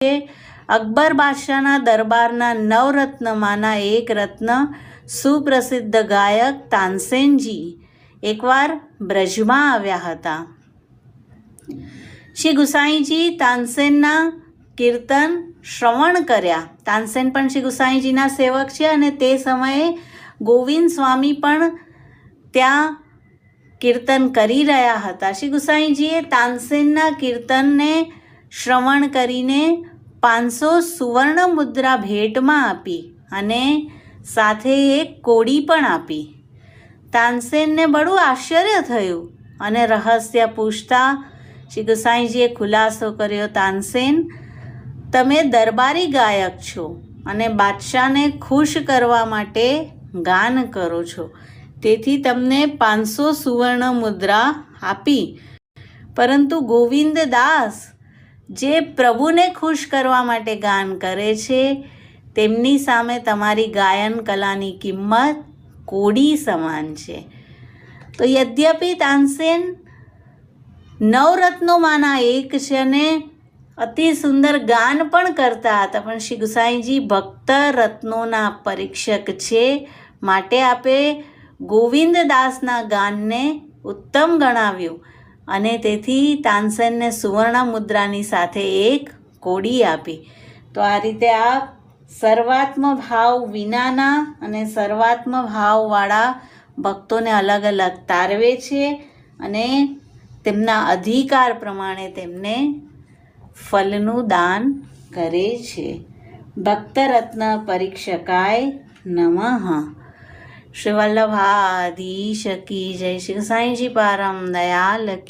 છે. અકબર બાદશાહના દરબારના નવરત્નમાંના એક રત્ન સુપ્રસિદ્ધ ગાયક તાનસેનજી એકવાર બ્રજમાં આવ્યા હતા. શ્રી ગુસાઈજી તાનસેનના કીર્તન શ્રવણ કર્યા. તાનસેન પણ શ્રી ગુસાઈજીના સેવક છે અને તે સમયે ગોવિંદ સ્વામી પણ ત્યાં કીર્તન કરી રહ્યા હતા. શ્રી ગુસાઈજીએ તાનસેનના કીર્તનને શ્રવણ કરીને પાંચસો સુવર્ણ મુદ્રા ભેટમાં આપી અને સાથે એક કોડી પણ આપી. તાનસેનને બડું આશ્ચર્ય થયું અને રહસ્ય પૂછતા, શ્રી ગુસાઈજીએ ખુલાસો કર્યો તાનસેન, તમે દરબારી ગાયક છો અને બાદશાહને ખુશ કરવા માટે ગાન કરો છો. તેથી તમને પાંચસો સુવર્ણ મુદ્રા આપી. પરંતુ ગોવિંદ દાસ જે પ્રભુને ખુશ કરવા માટે ગાન કરે છે, તેમની સામે તમારી ગાયન કલાની કિંમત કોડી સમાન છે. તો યદ્યપિ તાનસેન નવરત્નોમાંના એક છે અને અતિ સુંદર ગાન પણ કરતા હતા, પણ શ્રી ગુસાઈજી ભક્ત રત્નોના પરીક્ષક છે. માટે આપે ગોવિંદદાસના ગાનને ઉત્તમ ગણાવ્યું. અને તેથી તાનસેનને સુવર્ણ મુદ્રાની સાથે એક કોડી આપી. તો આ રીતે આ સર્વાત્મ ભાવ વિનાના અને સર્વાત્મ ભાવવાળા ભક્તોને અલગ અલગ તારવે છે અને તેમના અધિકાર પ્રમાણે તેમને ફલનું દાન કરે છે. ભક્તરત્ન પરીક્ષકાય નમઃ. શ્રી વલ્લભાધીશ કી જય શ્રી સાંઈજી પારમ દયાલ કી.